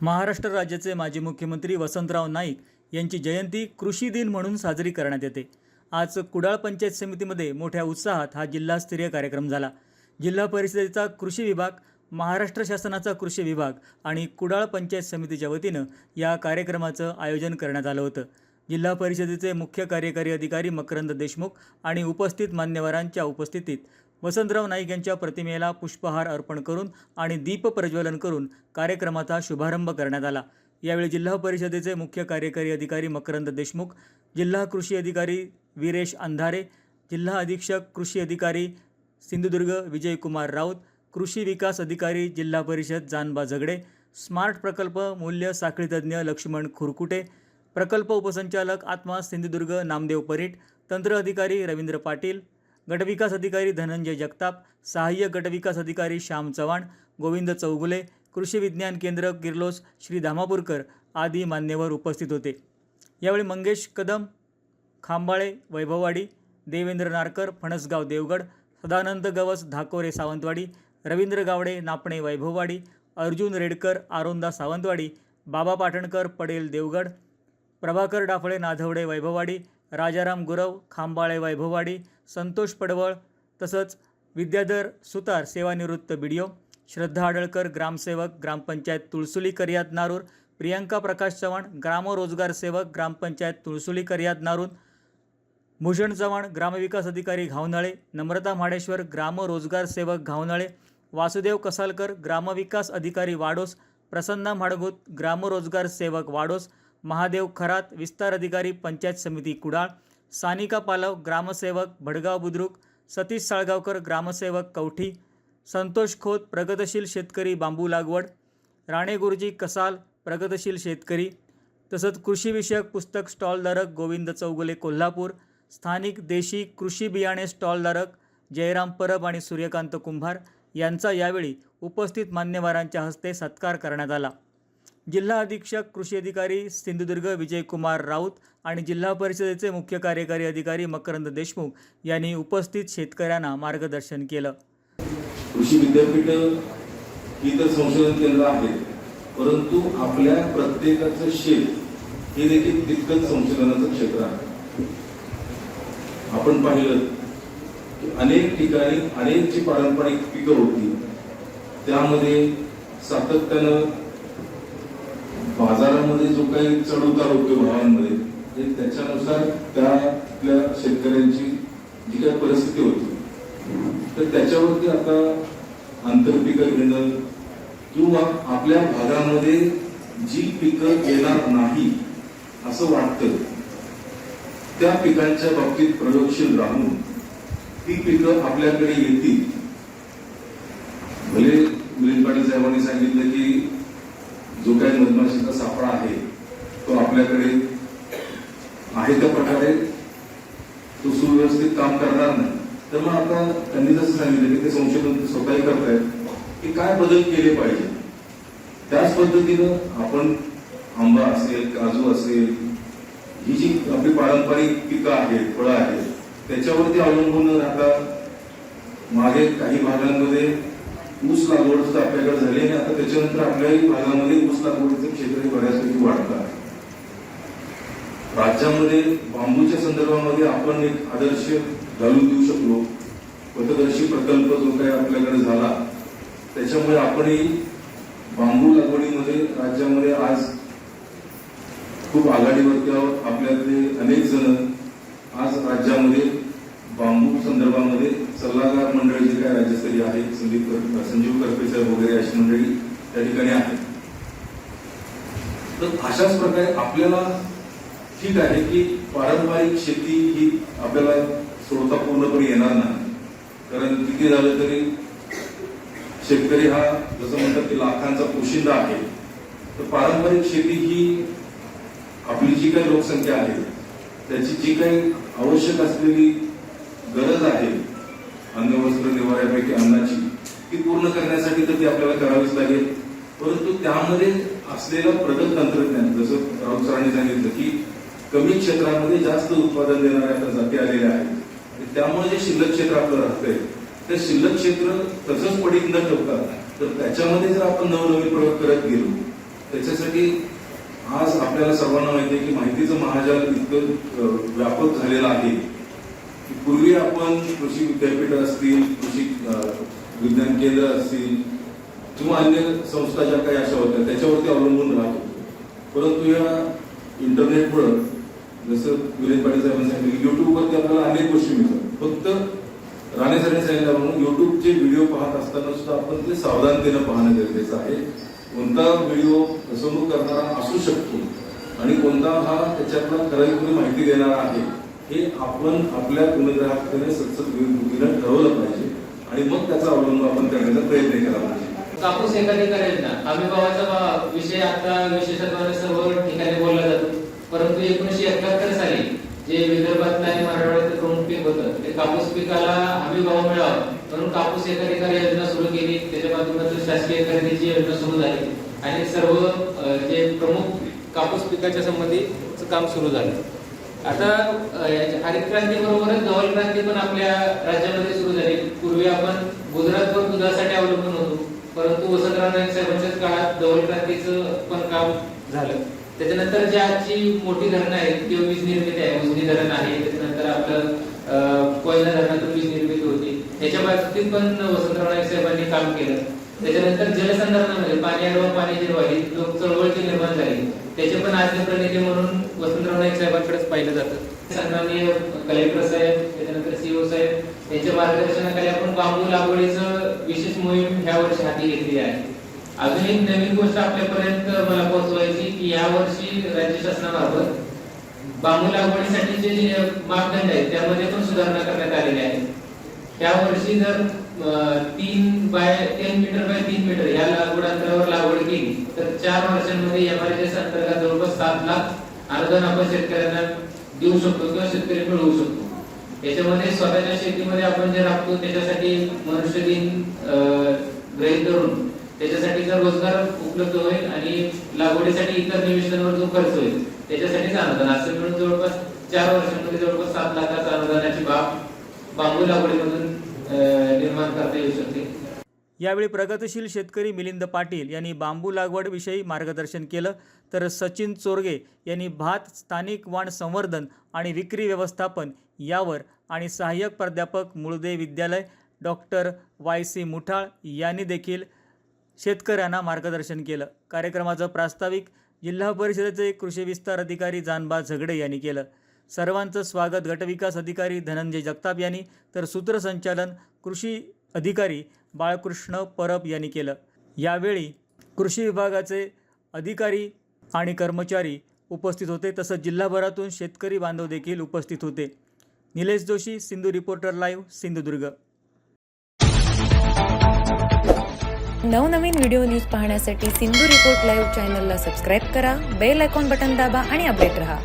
महाराष्ट्र राज्याचे माजी मुख्यमंत्री वसंतराव नाईक यांची जयंती कृषी दिन म्हणून साजरी करण्यात येते. आज कुडाळ पंचायत समितीमध्ये मोठ्या उत्साहात हा जिल्हास्तरीय कार्यक्रम झाला. जिल्हा परिषदेचा कृषी विभाग महाराष्ट्र शासनाचा कृषी विभाग आणि कुडाळ पंचायत समितीच्या वतीनं या कार्यक्रमाचं आयोजन करण्यात आलं होतं. जिल्हा परिषदेचे मुख्य कार्यकारी अधिकारी मकरंद देशमुख आणि उपस्थित मान्यवरांच्या उपस्थितीत वसंतराव नाईक यांच्या प्रतिमेला पुष्पहार अर्पण करून आणि दीप प्रज्वलन करून कार्यक्रमाचा शुभारंभ करण्यात आला. यावेळी जिल्हा परिषदेचे मुख्य कार्यकारी अधिकारी मकरंद देशमुख जिल्हा कृषी अधिकारी वीरेश अंधारे जिल्हा अधीक्षक कृषी अधिकारी सिंधुदुर्ग विजयकुमार राऊत कृषी विकास अधिकारी जिल्हा परिषद जानबा झगडे स्मार्ट प्रकल्प मूल्य साखळीतज्ञ लक्ष्मण खुरकुटे प्रकल्प उपसंचालक आत्मा सिंधुदुर्ग नामदेव परीट तंत्र अधिकारी रवींद्र पाटील गटविकास अधिकारी धनंजय जगताप सहाय्यक गटविकास अधिकारी श्याम चव्हाण गोविंद चौगुले कृषी विज्ञान केंद्र किर्लोस श्री धामापूरकर आदी मान्यवर उपस्थित होते. यावेळी मंगेश कदम खांबाळे वैभववाडी देवेंद्र नारकर फणसगाव देवगड सदानंद गवस धाकोरे सावंतवाडी रवींद्र गावडे नापणे वैभववाडी अर्जुन रेडकर आरोंदा सावंतवाडी बाबा पाटणकर पडेल देवगड प्रभाकर डाफळे नाधवडे वैभववाडी राजाराम गुरव खांबाळे वैभववाडी संतोष पडवळ तसंच विद्याधर सुतार सेवानिवृत्त बिडिओ श्रद्धा आडळकर ग्रामसेवक ग्रामपंचायत तुळसुली करियात नारूर प्रियंका प्रकाश चव्हाण ग्रामरोजगार सेवक ग्रामपंचायत तुळसुली करियात नारून भूषण चव्हाण ग्रामविकास अधिकारी घावनाळे नम्रता म्हाडेश्वर ग्रामरोजगार सेवक घावनाळे वासुदेव कसालकर ग्रामविकास अधिकारी वाडोस प्रसन्ना म्हाडगुत ग्रामरोजगार सेवक वाडोस महादेव खरात विस्तार अधिकारी पंचायत समिती कुडाळ सानिका पालव ग्रामसेवक भडगाव बुद्रुक सतीश साळगावकर ग्रामसेवक कवठी संतोष खोत प्रगतशील शेतकरी बांबू लागवड राणे गुरुजी कसाल प्रगतशील शेतकरी तसंच कृषीविषयक पुस्तक स्टॉलधारक गोविंद चौगुले कोल्हापूर स्थानिक देशी कृषी बियाणे स्टॉलधारक जयराम परब आणि सूर्यकांत कुंभार यांचा यावेळी उपस्थित मान्यवरांच्या हस्ते सत्कार करण्यात आला. जिल्हा अधीक्षक कृषी अधिकारी सिंधुदुर्ग विजयकुमार राऊत आणि जिल्हा परिषदेचे मुख्य कार्यकारी अधिकारी मकरंद देशमुख यांनी उपस्थित शेतकऱ्यांना मार्गदर्शन केलं. कृषी विद्यापीठ ही तर संशोधन केंद्र आहेत परंतु आपल्या प्रत्येकाचं शेत हे देखील तितकंच संशोधनाचं क्षेत्र आहे. आपण पाहिलं की अनेक ठिकाणी अनेक जी पारंपरिक पिकं होती त्यामध्ये सातत्यानं बाजारामध्ये जो काही चढ उतार होतो भावांमध्ये ते त्याच्यानुसार त्या आपल्या शेतकऱ्यांची जी काही परिस्थिती होती तर त्याच्यावरती आता आंतरपिकं घेणं किंवा आपल्या भागामध्ये जी पिकं येणार नाही असं वाटतं त्या पिकांच्या बाबतीत प्रयोगशील राहून ती पिकं आपल्याकडे येतील. भले मिलिंद पाटील साहेबांनी सांगितलं की जो काही मधमाशीचा सापळा आहे तो आपल्याकडे आहे त्या प्रकारे तो सुव्यवस्थित काम करणार नाही. तर मग आता त्यांनी जसं सांगितलं की ते संशोधन स्वतःही करतायत की काय बदल केले पाहिजे? त्याच पद्धतीनं आपण आंबा असेल काजू असेल ही जी आपली पारंपरिक पिकं आहेत फळं आहेत त्याच्यावरती अवलंबून राहता मागे काही भागांमध्ये ऊस लागवड सुद्धा आपल्याकडे झाली आणि आता त्याच्यानंतर आपल्याही भागामध्ये ऊस लागवडीचं क्षेत्र बऱ्यापैकी वाढतं आहे. राज्यामध्ये बांबूच्या संदर्भामध्ये आपण एक आदर्श घालून देऊ शकलो. पथदर्शी प्रकल्प जो काही आपल्याकडे झाला त्याच्यामुळे आपणही बांबू लागवडीमध्ये राज्यामध्ये आज खूप आघाडीवरती आहोत. आपल्यातले अनेक जण आज राज्यामध्ये बांबू संदर्भामध्ये सल्लागार मंडळी जे काय राज्यस्तरीय आहे संदीप संजीव करपे साहेब वगैरे अशी मंडळी त्या ठिकाणी आहेत. तर अशाच प्रकारे आपल्याला ठीक आहे की पारंपरिक शेती ही आपल्याला सोडता पूर्णपणे येणार नाही. कारण किती झालं तरी शेतकरी हा जसं म्हणतात की लाखांचा पोशिंदा आहे. तर पारंपरिक शेती ही आपली जी काही लोकसंख्या आहे त्याची जी काही आवश्यक असलेली गरज आहे अन्न वस्त्र निवाऱ्यापैकी अन्नाची ती पूर्ण करण्यासाठी तर ती आपल्याला करावीच लागेल. परंतु त्यामध्ये असलेलं प्रगत तंत्रज्ञान जसं राऊत सरांनी सांगितलं की कमी क्षेत्रामध्ये जास्त उत्पादन देणाऱ्या जाती आलेल्या आहेत. आणि त्यामुळे जे शिल्लक क्षेत्र आपलं राहतंय ते शिल्लक क्षेत्र तसंच पडीत न ठेवता तर त्याच्यामध्ये जर आपण नवनवीन प्रयोग करत गेलो त्याच्यासाठी आज आपल्याला सर्वांना माहिती आहे की माहितीचं महाजाल इतकं व्यापक झालेलं आहे. की पूर्वी आपण कृषी विद्यापीठ असतील कृषी विज्ञान केंद्र असतील किंवा अन्य संस्था ज्या काही अशा होत्या त्याच्यावरती अवलंबून राहत. होतो परंतु या इंटरनेटमुळं जसं विलेज पाटील साहेबांनी सांगितलं युट्यूबवरती आपल्याला अनेक गोष्टी मिळतात. फक्त राणे सरांनी म्हणून युट्यूबचे व्हिडिओ पाहत असताना सुद्धा आपण ते सावधानतेनं पाहणं गरजेचं आहे. कोणता व्हिडिओ फसवणूक करणारा असू शकतो आणि कोणता हा त्याच्यातला खरी माहिती देणारा आहे हे आपण आपल्या गुणग्राहकतेने सतत बुद्धीनं ठरवलं पाहिजे आणि मग त्याचा अवलंब आपण करण्याचा प्रयत्न केला पाहिजे. कापूस एखादी करेल ना. हमीभावाचा विषय आता विशेषत्वाने सर्व ठिकाणी बोलला जातो. परंतु एकोणीशे एकाहत्तर साली जे विदर्भातलं आणि मराठवाड्याचं प्रमुख पीक होतं ते कापूस पिकाला हमी भाव मिळावा म्हणून कापूस एकाधिकार योजना सुरू केली. त्याच्या माध्यमातून शासकीय खरेदीची योजना सुरू झाली. आणि सर्व जे प्रमुख कापूस पिकाच्या संबंधीचं काम सुरू झालं. आता याच्या हरित क्रांती बरोबरच धवल क्रांती पण आपल्या राज्यामध्ये सुरू झाली. पूर्वी आपण गुजरातवर दुधासाठी अवलंबून होतो. परंतु वसंतराव नाईक साहेबांच्याच काळात धवल क्रांतीचं पण काम झालं. त्याच्यानंतर जी आजची मोठी धरणं आहेत किंवा वीज निर्मिती आहे. उजनी धरण आहे. त्याच्यानंतर आपलं कोयना धरणातून वीज निर्मिती होती. त्याच्या बाबतीत पण वसंतराव नाईक साहेबांनी काम केलं. त्याच्यानंतर जलसंधारणामध्ये पाणी अडवा पाणी जिरवा ही लोक चळवळची निर्माण झाली. त्याचे पण आद्य प्रणेते म्हणून वसंतराव नाईक साहेबांकडेच पाहिलं जातं. सन्माननीय कलेक्टर साहेब त्याच्यानंतर सीओ साहेब यांच्या मार्गदर्शनाखाली आपण बांबू लागवडीचं विशेष मोहीम ह्या वर्षी हाती घेतली आहे. अजून एक नवीन गोष्ट आपल्यापर्यंत मला पोहोचवायची की या वर्षी राज्य शासनामार्फत बांबू लागवडीसाठी जे मापदंड आहेत त्यामध्ये पण सुधारणा करण्यात आलेली आहे. त्या वर्षी जर तीन बाय तीन मीटर बाय तीन मीटर या लागवड अंतरावर लागवड केली तर चार वर्षांमध्ये एमआरएस अंतर्गत जवळपास सात लाख अनुदान आपण शेतकऱ्यांना देऊ शकतो किंवा शेतकरी मिळवू शकतो. याच्यामध्ये स्वतःच्या शेतीमध्ये आपण जे राबतो त्याच्यासाठी मनुष्य दिन ग्रहित धरून त्याच्यासाठीचा रोजगार उपलब्ध होईल आणि लागवडीसाठी इतर निवेशनावर जो खर्च होईल त्याच्यासाठीच अनुदान. असं मिळून जवळपास चार वर्षांमध्ये जवळपास सात लाखाचा अनुदानाची बाब बांबू लागवडीमधून निर्माण करता येऊ शकते. यावेळी प्रगतशील शेतकरी मिलिंद पाटील यांनी बांबू लागवडविषयी मार्गदर्शन केलं. तर सचिन चोरगे यांनी भात स्थानिक वाण संवर्धन आणि विक्री व्यवस्थापन यावर आणि सहाय्यक प्राध्यापक मुळदे विद्यालय डॉक्टर वाय सी मुठाळ यांनी देखील शेतकऱ्यांना मार्गदर्शन केलं. कार्यक्रमाचं प्रास्ताविक जिल्हा परिषदेचे कृषी विस्तार अधिकारी जानबा झगडे यांनी केलं. सर्वांचं स्वागत. गटविकास अधिकारी धनंजय जगताप यांनी तर सूत्रसंचालन कृषी अधिकारी बाळकृष्ण परब यांनी केलं. यावेळी कृषी विभागाचे अधिकारी आणि कर्मचारी उपस्थित होते. तसंच जिल्हाभरातून शेतकरी बांधव देखील उपस्थित होते. Nilesh Joshi Sindhu reporter live Sindhudurg. नवनवीन व्हिडिओ न्यूज पाहण्यासाठी सिंधू रिपोर्ट लाईव्ह चॅनलला सबस्क्राईब करा बेल आयकॉन बटन दाबा आणि अपडेट रहा.